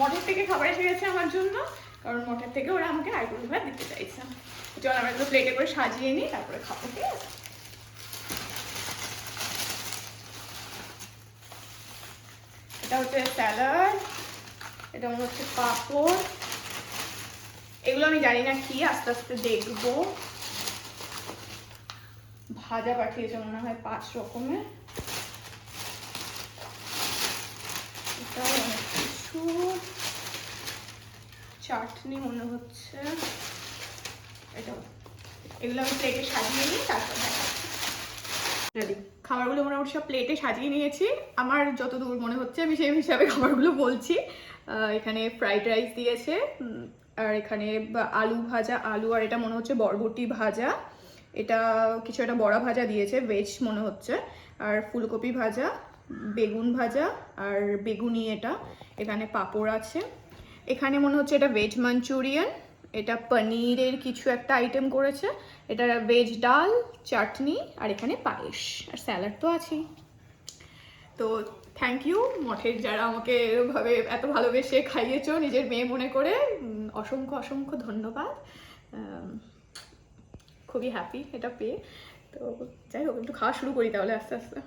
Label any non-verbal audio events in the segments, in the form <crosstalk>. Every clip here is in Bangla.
মঠের থেকে খাবার এসে গেছে আমার জন্য। কারণ মঠের থেকে ওরা আমাকে আইবুড়ো ভাত দিতে চাইছে। চল, আমরা একটু প্লেটে করে সাজিয়ে নিই, তারপরে খাব, ঠিক আছে? এটা হচ্ছে স্যালাড, এটা হচ্ছে পাঁপড়। এগুলো আমি জানি না কি, আস্তে আস্তে দেখব। ভাজা পাঠিয়েছে মনে হয় পাঁচ রকমের। চাটনি মনে হচ্ছে। এটাও। এগুলো আমি প্লেটে সাজিয়ে নিই তারপর রেডি খাবারগুলো মোটামুটি সব প্লেটে সাজিয়ে নিয়েছি। আমার যতদূর মনে হচ্ছে, আমি সেই হিসাবে খাবারগুলো বলছি। এখানে ফ্রাইড রাইস দিয়েছে। আর এখানে আলু ভাজা, আলু আর এটা মনে হচ্ছে বরবটি ভাজা। এটা কিছু একটা বড়া ভাজা দিয়েছে ভেজ মনে হচ্ছে। আর ফুলকপি ভাজা, বেগুন ভাজা, আর বেগুনি এটা। এখানে পাঁপড় আছে। এখানে মনে হচ্ছে এটা ভেজ মাঞ্চুরিয়ান এটা পনিরের কিছু একটা আইটেম করেছে। এটা ভেজ ডাল, চাটনি আর এখানে পায়েস আর স্যালাড তো আছেই। তো থ্যাংক ইউ মঠের যারা আমাকে এরকমভাবে এত ভালোবেসে খাইয়েছো, নিজের মেয়ে মনে করে অসংখ্য অসংখ্য ধন্যবাদ। খুবই হ্যাপি এটা পেয়ে। তো যাই হোক, একটু খাওয়া শুরু করি তাহলে আস্তে আস্তে।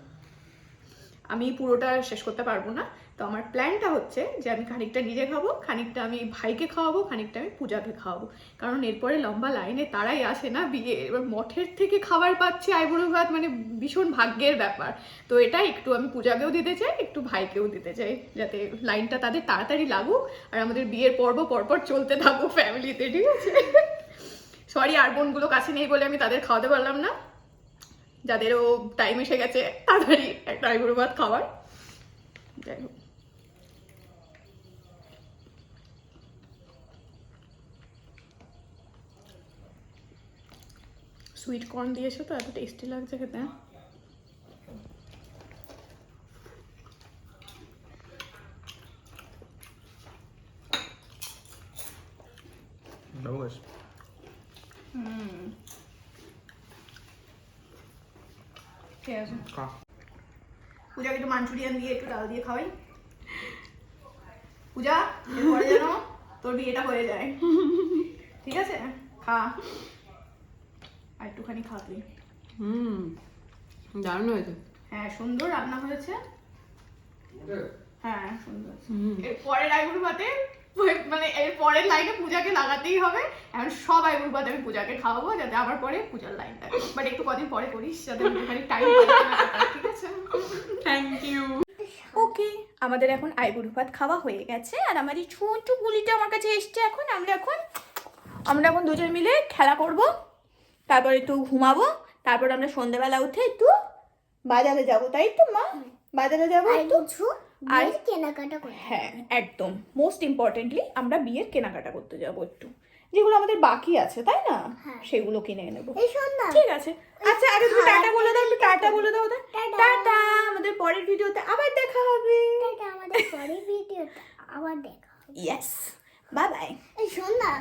আমি পুরোটা শেষ করতে পারব না। তো আমার প্ল্যানটা হচ্ছে যে আমি খানিকটা নিজে খাব, খানিকটা আমি ভাইকে খাওয়াবো, খানিকটা আমি পূজাকে খাওয়াবো। কারণ এরপরে লম্বা লাইনে তারাই আসে না, বিয়ে এবার মঠের থেকে খাবার পাচ্ছে আইবুড়ো ভাত মানে ভীষণ ভাগ্যের ব্যাপার। তো এটা একটু আমি পূজাকেও দিতে চাই, একটু ভাইকেও দিতে চাই, যাতে লাইনটা তাদের তাড়াতাড়ি লাগুক আর আমাদের বিয়ের পর্ব পরপর চলতে থাকুক ফ্যামিলিতে ঠিক আছে? সরি আর বোনগুলো কাছে নেই বলে আমি তাদের খাওয়াতে পারলাম না। যাদেরও টাইম এসে গেছে, তাড়াতাড়ি একটা আইবুড়ো ভাত খাবার যাই হোক। সুইট কর্ন দিয়েছ তো এত টেস্টি লাগছে খেতে। ঠিক আছে. পূজাকে একটু মাঞ্চুরিয়ান দিয়ে একটু ডাল দিয়ে খাওয়াই। পূজা এরপরে যেন তোর বিয়েটা হয়ে যায়। <laughs> ঠিক আছে? খা। আর একটুখানি হুম দারুণ হয়েছে। হ্যাঁ সুন্দর রান্না হয়েছে। হ্যাঁ সুন্দর। এর পরের আইবুড় ভাতে মানে এর পরের লাইনে পূজাকে লাগাতেই হবে। এখন সব আইবুড় ভাতে আমি পূজাকে খাওয়াবো যাতে আবার পরে পূজার লাইন থাকে বাট একটু কদিন পরে করিস যাতে একটুখানি টাইম ঠিক আছে? থ্যাংক ইউ ওকে আমাদের এখন আইবুড়ো ভাত খাওয়া হয়ে গেছে। আর আমার এই ছোট্ট গুলিটা আমার কাছে এসছে এখন। আমরা এখন আমরা এখন দুজন মিলে খেলা করব। তারপর একটু ঘুমাবো তারপর আমরা সন্ধ্যেবেলা উঠে একটু বাজারে যাব তাই তো মা? বাজারে যাব একটু? আর- কেনাকাটা হ্যাঁ একদম। মোস্ট ইম্পর্টেন্টলি আমরা বিয়ের কেনাকাটা করতে যাব একটু। যেগুলো আমাদের বাকি আছে তাই না? হ্যাঁ। সেগুলো কিনে নেব। ঠিক আছে। আচ্ছা আগে তুমি টাটা বলে দাও একটু টাটা বলে দাও টাটা। আমাদের পরের ভিডিওতে আবার দেখা হবে। আমাদের পরের ভিডিওটা আবার দেখা হবে। ইয়েস বাই বাই এই শোন না।